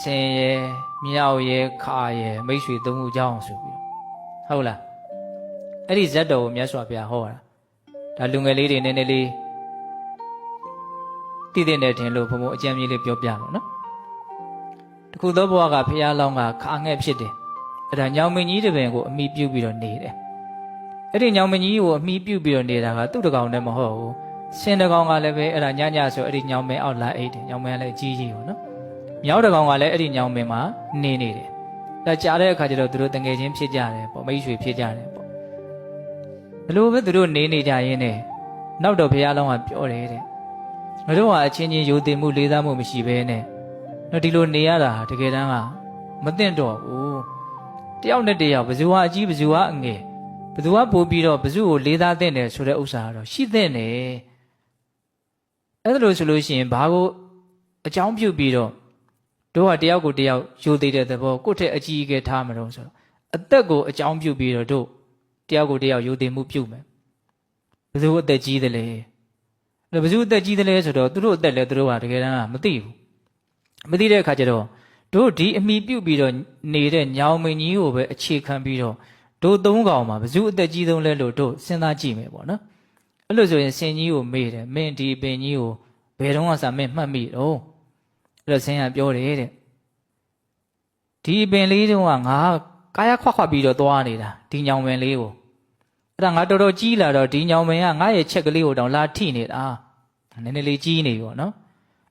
ဆင်ရယ်မြောက်ရယ်ခါရယ်မိတ်ဆွေသုံးခုကြောင်းဆိုပြီးတော့ဟုတ်လားအဲ့ဒီဇက်တော်ကိုမြတ်စွာဘုရားဟောတာဒါလူငယ်လေးတွေနည်းနည်းလေးတည်တဲ့နေတယ်လို့ဘုံဘုံအကြံကြီးလေးပြောပြပါနော်တခုသောဘဝကဘုရားလောင်းကခါငှက်ဖြစ်တယ်အဲ့ဒါညောင်မင်းကြီးတပင်ကိုအမိပြုတ်ပြီးတော့နေတယ်အဲ့ဒီညောင်မင်းကြီးကိုအမိပြုတ်ပြီးတော့နေတာကသူ့တကောင်တည်းမဟုတ်ဘူးဆင်းတကောင်ကလည်းပဲအဲ့ဒါညညဆိုအဲ့ဒီညောင်မင်းအောက်လာအိတ်တယ်ညောင်မင်းကလည်းအကြီးကြီးပေါ့နော် မြောက်တကောင်ကလည်းအဲ့ဒီညောင်ပင်မှာနေနေတယ်။ဒါကြားတဲ့အခါကျတော့သူတို့တငယ်ချင်းဖြစ်ကြတယ်ပေါ့မိတ်ဆွေဖြစ်ကြတယ်ပေါ့။ဘလို့ပဲသူတို့နေနေကြရင်းနဲ့နောက်တော့ဘုရားလောင်းကပြောတယ်တဲ့။ငါတို့ဟာအချင်းချင်းယုံတင်မှုလေးစားမှုမရှိဘဲနဲ့တော့ဒီလိုနေရတာတကယ်တမ်းကမသင့်တော့ဘူး။တယောက်နဲ့တယောက်ဘယ်သူဟာအကြီးဘယ်သူဟာအငယ်ဘယ်သူဟာပို့ပြီးတော့ဘယ်သူကိုလေးစားတဲ့တယ်ဆိုတဲ့ဥစ္စာကတော့ရှိတဲ့တယ်။အဲ့ဒါလို့ဆိုလို့ရှိရင်ဘာကိုအကြောင်းပြုပြီးတော့ တို့ကတယောက်ကိုတယောက်ယူသေးတဲ့သဘောကိုယ့်ထက်အကြီးအကဲထားမလို့ဆိုတော့အသက်ကိုအကြောင်းပြုပြီးတော့တို့တယောက်ကိုတယောက်ယူသေးမှုပြုမယ်ဘယ်သူအသက်ကြီးတယ်လဲအဲ့ဘယ်သူအသက်ကြီးတယ်လဲဆိုတော့သူတို့အသက်လဲသူတို့ကတကယ်တမ်းကမသိဘူးမသိတဲ့အခါကျတော့တို့ဒီအမိပြုတ်ပြီးတော့နေတဲ့ညောင်မင်းကြီးကိုပဲအခြေခံပြီးတော့တို့သုံးကောင်မှာဘယ်သူအသက်ကြီးဆုံးလဲလို့တို့စဉ်းစားကြည့်မယ်ပေါ့နော်အဲ့လိုဆိုရင်စင်ကြီးကိုမေးတယ်မင်းဒီပင်ကြီးကိုဘယ်တော့မှစာမင်းမှတ်မိတော့အဲ့ တော့ဆင်းရပြောတယ်တဲ့ဒီပင်လေးတုန်းကငါကာယခွက်ခွက်ပြီးတော့သွားနေတာဒီညောင်ပင်လေးကိုအဲ့ဒါငါတော်တော်ကြီးလာတော့ဒီညောင်ပင်ကငါရဲ့ချက်ကလေးကိုတောင်လာထိနေတာနည်းနည်းလေးကြီးနေပြီပေါ့နော်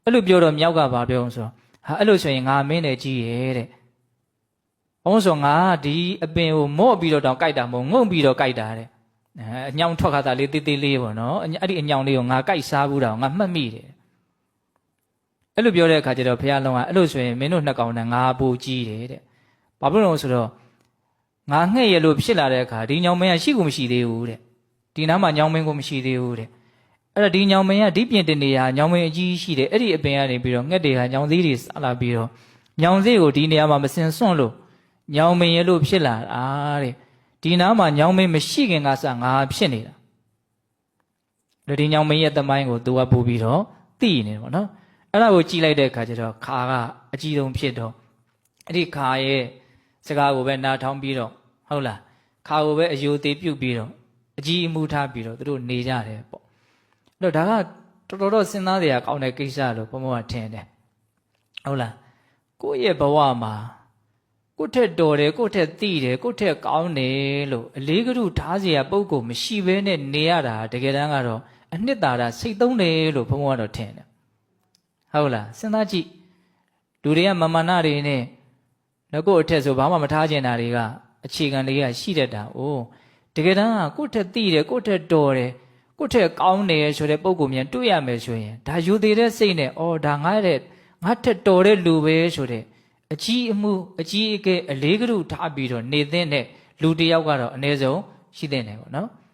အဲ့လိုပြောတော့မြောက်ကဘာပြောအောင်ဆိုတော့ဟာအဲ့လိုဆိုရင်ငါမင်းနဲ့ကြီးရဲ့တဲ့ဘုံဆိုငါဒီအပင်ကိုမော့ပြီးတော့တောင်ကြိုက်တာမဟုတ်ငုံပြီးတော့ကြိုက်တာတဲ့အဲအညောင်ထွက်ခါတာလေးတေးသေးလေးပေါ့နော်အဲ့ဒီအညောင်လေးကိုငါကြိုက်စားဘူးတာကိုငါမှတ်မိတယ် အဲ့လိုပြောတဲ့အခါကျတော့ဘုရားလုံးကအဲ့လိုဆိုရင်မင်းတို့နှစ်ကောင်နဲ့ငါပူကြီးတယ်တဲ့။ဘာဖြစ်လို့လဲဆိုတော့ငါငှဲ့ရလို့ဖြစ်လာတဲ့အခါဒီညောင်မင်းကရှိကိုမရှိသေးဘူးတဲ့။ဒီနားမှာညောင်မင်းကိုမရှိသေးဘူးတဲ့။အဲ့တော့ဒီညောင်မင်းကဒီပြင်တင်နေရညောင်မင်းအကြီးရှိတယ်အဲ့ဒီအပင်ကနေပြီးတော့ငှက်တွေကညောင်သေးတွေစလာပြီးတော့ညောင်သေးကိုဒီနေရာမှာမစင်စွန့်လို့ညောင်မင်းရလို့ဖြစ်လာတာတဲ့။ဒီနားမှာညောင်မင်းမရှိခင်ကစငါဖြစ်နေတာ။ဒါဒီညောင်မင်းရဲ့တမိုင်းကိုသူကပို့ပြီးတော့သိနေတယ်ပေါ့နော်။ အဲ့ဒါကိုကြည့်လိုက်တဲ့အခါကျတော့ခါကအကြီးဆုံးဖြစ်တော့အဲ့ဒီခါရဲ့စကားကိုပဲနားထောင်ပြီးတော့ဟုတ်လားခါကိုပဲအယိုသေးပြုတ်ပြီးတော့အကြီးအမှုထားပြီးတော့သူတို့နေကြတယ်ပေါ့အဲ့တော့ဒါကတော်တော်တော့စဉ်းစားစရာကောင်းတဲ့ကိစ္စလို့ဘုံဘုံကထင်တယ်ဟုတ်လားကိုယ့်ရဲ့ဘဝမှာကိုယ့်ထက်တော်တယ်ကိုယ့်ထက်သိတယ်ကိုယ့်ထက်ကောင်းတယ်လို့အလေးကလူထားစရာပုံကိုမရှိဘဲနဲ့နေရတာတကယ်တမ်းကတော့အနှစ်သာရစိတ်သုံးတယ်လို့ဘုံဘုံကတော့ထင်တယ် ဟုတ်လားစဉ်းစားကြည့်လူတွေကမမာနတွေနဲ့ငကို့အထက်ဆိုဘာမှမထားကျင်တာတွေကအခြေခံလေးကရှိတတ်တာ။အိုးတကယ်တမ်းကကိုယ့်ထက်သိတယ်ကိုယ့်ထက်တော်တယ်ကိုယ့်ထက်ကောင်းတယ်ဆိုတဲ့ပုံကိုမြန်တွေ့ရမယ်ဆိုရင်ဒါယူသေးတဲ့စိတ်နဲ့အော်ဒါငါတဲ့ငါထက်တော်တဲ့လူပဲဆိုတဲ့အကြီးအမှုအကြီးအကဲအလေးကလူထားပြီးတော့နေသင့်တဲ့လူတစ်ယောက်ကတော့အ ਨੇ ဆုံးရှိတဲ့နေပေါ့နော်။